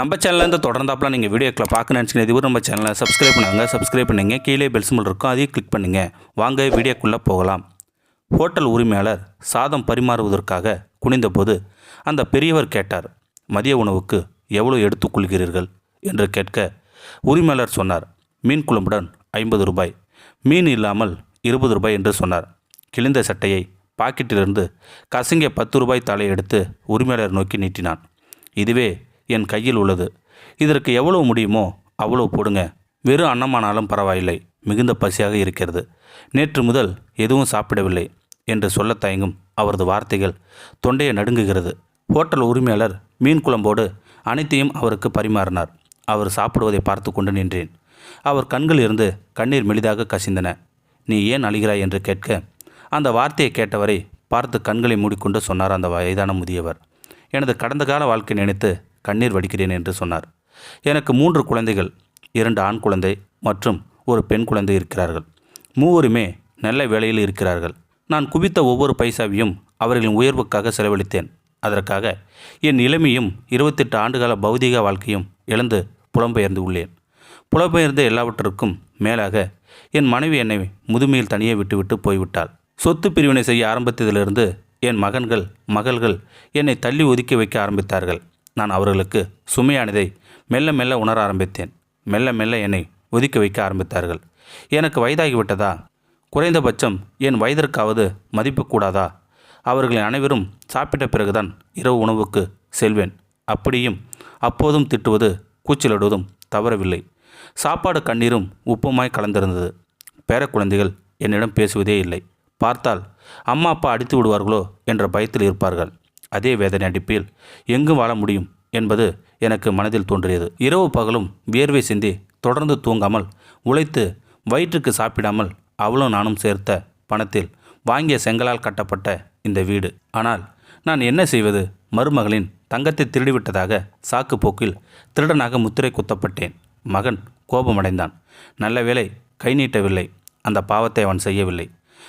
நம்ம சேனல்லேருந்து தொடர்ந்தாப்பில் நீங்கள் வீடியோக்களை பார்க்க நினச்சிங்க இதுவும் நம்ம சேனலை சப்ஸ்கிரைப் பண்ணுங்கள் சப்ஸ்கிரைப் பண்ணுங்கள் கீழே பெல் சிம்பிள் இருக்கும். அதையும் கிளிக் பண்ணுங்கள் வாங்க வீடியோக்குள்ளே போகலாம். ஹோட்டல் உரிமையாளர் சாதம் பரிமாறுவதற்காக குனிந்தபோது அந்த பெரியவர் கேட்டார் மதிய உணவுக்கு எவ்வளோ எடுத்துக்கொள்கிறீர்கள் என்று கேட்க உரிமையாளர் சொன்னார் மீன் குழம்புடன் ஐம்பது ரூபாய். மீன் இல்லாமல் இருபது ரூபாய் என்று சொன்னார். கிழிந்த சட்டையை பாக்கெட்டிலிருந்து கசங்கிய பத்து ரூபாய் தாளை எடுத்து உரிமையாளர் நோக்கி நீட்டினான். இதுவே என் கையில் உள்ளது. இதற்கு எவ்வளவு முடியுமோ அவ்வளவு போடுங்க. வெறும் அன்னமானாலும் பரவாயில்லை. மிகுந்த பசியாக இருக்கிறது. நேற்று முதல் எதுவும் சாப்பிடவில்லை என்று சொல்ல தயங்கும் அவரது வார்த்தைகள் தொண்டையை நடுங்குகிறது. ஹோட்டல் உரிமையாளர் மீன் குழம்போடு அனைத்தையும் அவருக்கு பரிமாறினார். அவர் சாப்பிடுவதை பார்த்து கொண்டு நின்றேன். அவர் கண்களில் இருந்து கண்ணீர் மெலிதாக கசிந்தன. நீ ஏன் அழுகிறாய்? என்று கேட்க அந்த வார்த்தையை கேட்டவரை பார்த்து கண்களை மூடிக்கொண்டு சொன்னார் அந்த வயதான முதியவர். எனது கடந்த கால வாழ்க்கை நினைத்து கண்ணீர் வடிக்கிறேன் என்று சொன்னார். எனக்கு மூன்று குழந்தைகள் இரண்டு ஆண் குழந்தை மற்றும் ஒரு பெண் குழந்தை இருக்கிறார்கள். மூவருமே நல்ல வேலையில் இருக்கிறார்கள். நான் குவித்த ஒவ்வொரு பைசாவையும் அவர்களின் உயர்வுக்காக செலவழித்தேன். அதற்காக என் இளமையும் இருபத்தெட்டு ஆண்டுகால பௌதீக வாழ்க்கையும் இழந்து புலம்பெயர்ந்து உள்ளேன். புலம்பெயர்ந்த எல்லாவற்றிற்கும் மேலாக என் மனைவி என்னை முதுமையில் தனியே விட்டுவிட்டு போய்விட்டாள். சொத்து பிரிவினை செய்ய ஆரம்பித்ததிலிருந்து என் மகன்கள் மகள்கள் என்னை தள்ளி ஒதுக்கி வைக்க ஆரம்பித்தார்கள். நான் அவர்களுக்கு சுமையானதை மெல்ல மெல்ல உணர ஆரம்பித்தேன். மெல்ல மெல்ல என்னை ஒதுக்கி வைக்க ஆரம்பித்தார்கள். எனக்கு வயதாகிவிட்டதா? குறைந்தபட்சம் என் வயதிற்காவது மதிப்பு கூடாதா? அவர்கள் அனைவரும் சாப்பிட்ட பிறகுதான் இரவு உணவுக்கு செல்வேன். அப்படியும் அப்போதும் திட்டுவது கூச்சலிடுவதும் தவறவில்லை. சாப்பாடு கண்ணீரும் உப்புமாய் கலந்திருந்தது. பேரக்குழந்தைகள் என்னிடம் பேசுவதே இல்லை. பார்த்தால் அம்மா அப்பா அடித்து விடுவார்களோ என்ற பயத்தில் இருப்பார்கள். அதே வேதனை அடிப்பில் எங்கு வாழ முடியும் என்பது எனக்கு மனதில் தோன்றியது. இரவு பகலும் வியர்வை சிந்தி தொடர்ந்து தூங்காமல் உழைத்து வயிற்றுக்கு சாப்பிடாமல் அவளும் நானும் சேர்த்த பணத்தில் வாங்கிய செங்கலால் கட்டப்பட்ட இந்த வீடு. ஆனால் நான் என்ன செய்வது? மருமகளின் தங்கத்தை திருடிவிட்டதாக சாக்கு போக்கில் திருடனாக முத்திரை குத்தப்பட்டேன். மகன் கோபமடைந்தான். நல்ல வேளை கை நீட்டவில்லை. அந்த பாவத்தை அவன் செய்யவில்லை.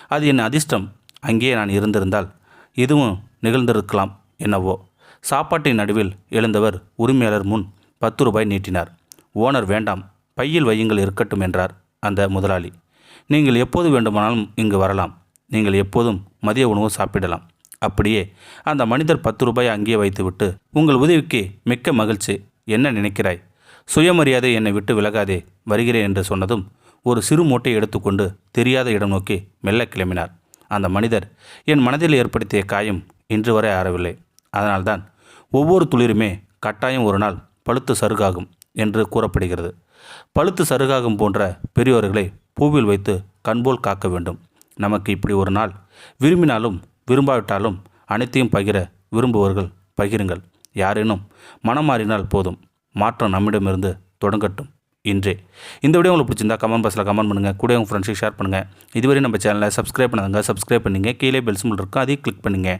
அது என் அதிர்ஷ்டம். அங்கேயே நான் இருந்திருந்தால் இதுவும் நிகழ்ந்திருக்கலாம் என்னவோ. சாப்பாட்டின் நடுவில் எழுந்தவர் உரிமையாளர் முன் பத்து ரூபாய் நீட்டினார். ஓனர் வேண்டாம் பையில் வையுங்கள் இருக்கட்டும் என்றார் அந்த முதலாளி. நீங்கள் எப்போது வேண்டுமானாலும் இங்கு வரலாம். நீங்கள் எப்போதும் மதிய உணவு சாப்பிடலாம். அப்படியே அந்த மனிதர் பத்து ரூபாய் அங்கேயே வைத்துவிட்டு உங்கள் உதவிக்கு மிக்க மகிழ்ச்சி. என்ன நினைக்கிறாய்? சுயமரியாதை என்னை விட்டு விலகாதே. வருகிறேன் என்று சொன்னதும் ஒரு சிறு மூட்டை எடுத்துக்கொண்டு தெரியாத இடம் நோக்கி மெல்ல கிளம்பினார். அந்த மனிதர் என் மனதில் ஏற்படுத்திய காயம் இன்று வரை ஆறவில்லை அதனால்தான் ஒவ்வொரு துளிருமே கட்டாயம் ஒரு நாள் பழுத்து சருகாகும் என்று கூறப்படுகிறது. பழுத்து சருகாகும் போன்ற பெரியோர்களை பூவில் வைத்து கண்போல் காக்க வேண்டும். நமக்கு இப்படி ஒரு நாள் விரும்பினாலும் விரும்பாவிட்டாலும் அனைத்தையும் பகிர விரும்புவர்கள் பகிருங்கள். யாரேனும் மனம் மாறினால் போதும். மாற்றம் நம்மிடமிருந்து தொடங்கட்டும். இன்றே. இந்த வீடியோ உங்களுக்கு பிடிச்சிருந்தா கமெண்ட் பாக்ஸில் கமெண்ட் பண்ணுங்கள் கூட உங்கள் ஃப்ரெண்ட்ஸுக்கு ஷேர் பண்ணுங்கள் இதுவரை நம்ம சேனலை சப்ஸ்கிரைப் பண்ணாங்க சப்ஸ்கிரைப் பண்ணுங்கள் கீழே பெல்ஸ் இருக்கும். அதையும் கிளிக் பண்ணுங்கள்